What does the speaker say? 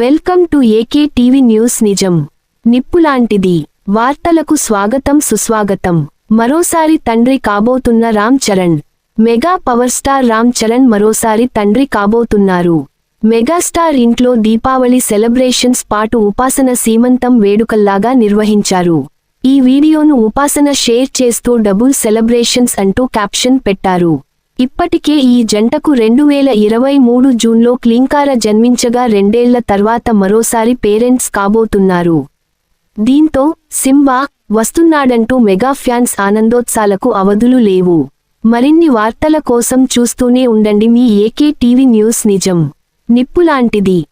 Welcome to AK TV news నిజం. నిప్పులాంటిది. వార్తలకు స్వాగతం సుస్వాగతం. మరోసారి తండ్రి కాబోతున్న Ram Charan. Mega power star Ram Charan మరోసారి తండ్రి కాబోతున్నారు. మెగాస్టార్ ఇంట్లో దీపావళి సెలబ్రేషన్స్ పాటు ఉపాసన సీమంతం వేడుకల్లాగా నిర్వహించారు. ఈ వీడియోను ఉపాసన షేర్ చేస్తూ డబుల్ సెలబ్రేషన్స్ అంటూ క్యాప్షన్ పెట్టారు. ఇప్పటికే ఈ జంటకు రెండు వేల ఇరవై మూడు జూన్లో క్లింకార జన్మించగా రెండేళ్ళ తర్వాత మరోసారి పేరెంట్స్ కాబోతున్నారు. దీంతో సింబా వస్తున్నాడంటూ మెగా ఫ్యాన్స్ ఆనందోత్సాలకు అవధులు లేవు. మరిన్ని వార్తల కోసం చూస్తూనే ఉండండి మీ ఏకే టీవీ న్యూస్ నిజం. నిప్పులాంటిది.